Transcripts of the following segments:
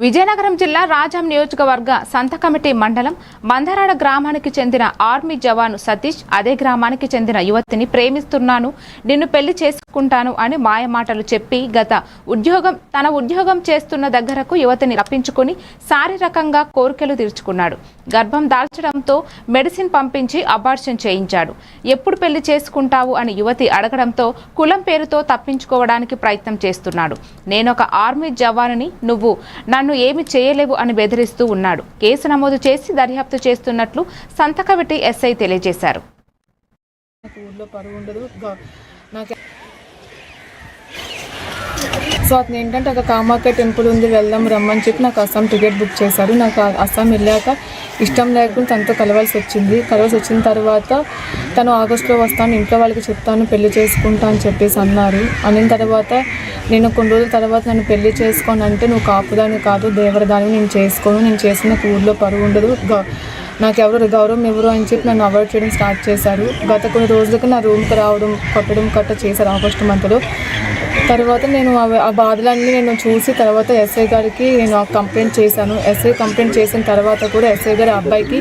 విజయనగరం జిల్లా రాజాం నియోజకవర్గ సంత కమిటీ మండలం మందరాడ గ్రామానికి చెందిన ఆర్మీ జవాను సతీష్ అదే గ్రామానికి చెందిన యువతిని ప్రేమిస్తున్నాను నిన్ను పెళ్ళి చేసుకుంటాను అని మాయమాటలు చెప్పి గత ఉద్యోగం తన ఉద్యోగం చేస్తున్న దగ్గరకు యువతిని రప్పించుకుని శారీరకంగా కోరికలు తీర్చుకున్నాడు. గర్భం దాల్చడంతో మెడిసిన్ పంపించి అబార్షన్ చేయించాడు. ఎప్పుడు పెళ్ళి చేసుకుంటావు అని యువతి అడగడంతో కులం పేరుతో తప్పించుకోవడానికి ప్రయత్నం చేస్తున్నాడు. నేనొక ఆర్మీ జవానుని నువ్వు నన్ను ఏమి చేయలేవు అని బెదిరిస్తూ ఉన్నాడు. కేసు నమోదు చేసి దర్యాప్తు చేస్తున్నట్లు సంతకవిటి ఎస్ఐ తెలియజేశారు. నాకు సో అతను ఏంటంటే ఒక కామాఖ్య టెంపుల్ ఉంది వెళ్దాం రమ్మని చెప్పి నాకు అస్సాం టికెట్ బుక్ చేశారు నాకు ఆ అస్సాం వెళ్ళాక ఇష్టం లేకుండా తనతో కలవాల్సి వచ్చింది. కలవాల్సి వచ్చిన తర్వాత తను ఆగస్టులో వస్తాను ఇంట్లో వాళ్ళకి చెప్తాను పెళ్ళి చేసుకుంటా అని చెప్పేసి అన్నారు. అనిన తర్వాత నేను కొన్ని రోజుల తర్వాత నన్ను పెళ్ళి చేసుకోను అంటే నువ్వు కాపుదాని కాదు దేవరదాని నేను చేసుకోను. నేను చేసిన నాకు ఊర్లో పరువు ఉండదు. నాకెవరు నాకు ఎవరు గౌరవం ఎవరు అని చెప్పి నన్ను అవాయిడ్ చేయడం స్టార్ట్ చేశారు. గత కొన్ని రోజులకు నా రూమ్కి రావడం కొట్టడం కట్ట చేశారు ఆగస్టు మంత్లో తర్వాత నేను ఆ బాధలన్నీ నేను చూసి తర్వాత ఎస్ఐ గారికి నేను కంప్లైంట్ చేశాను. ఎస్ఐ కంప్లైంట్ చేసిన తర్వాత కూడా ఎస్ఐ గారు అబ్బాయికి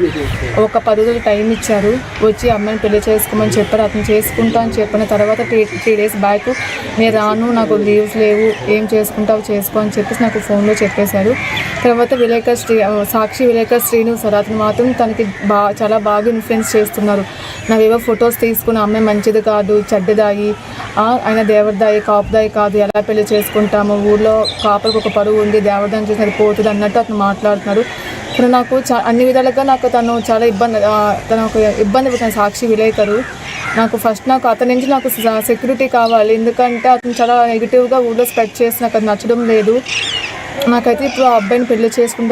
ఒక పది రోజులు టైం ఇచ్చారు. వచ్చి అమ్మాయిని పెళ్ళి చేసుకోమని చెప్పారు. అతను చేసుకుంటా అని చెప్పిన తర్వాత త్రీ త్రీ డేస్ బ్యాక్ నేను రాను నాకు లీవ్స్ లేవు. ఏం చేసుకుంటావు చేసుకో అని చెప్పేసి నాకు ఫోన్లో చెప్పేశారు. తర్వాత విలేకర్ శ్రీ సాక్షి విలేకర్ శ్రీను సార్ అతను మాత్రం తనకి బా చాలా బాగా ఇన్ఫ్లుయెన్స్ చేస్తున్నారు. నావేవో ఫొటోస్ తీసుకుని అమ్మాయి మంచిది కాదు చెడ్డదాయి. ఆయన దేవరదాయి కాపుదాయి కాదు ఎలా పెళ్ళి చేసుకుంటాము? ఊర్లో కాపరికి ఒక పరువు ఉంది దేవదాన్ని చూసి అది పోతుంది అన్నట్టు అతను మాట్లాడుతున్నారు. ఇప్పుడు నాకు చా అన్ని విధాలుగా నాకు తను చాలా ఇబ్బంది తన తను ఒక ఇబ్బంది పడుతుంది సాక్షి విలేకరు. నాకు ఫస్ట్ నాకు అతని నుంచి నాకు సెక్యూరిటీ కావాలి. ఎందుకంటే అతను చాలా నెగిటివ్గా ఊళ్ళో స్ప్రెడ్ చేసి నాకు అది నచ్చడం లేదు. నాకైతే ఇప్పుడు ఆ అబ్బాయిని పెళ్ళి చేసుకుంటా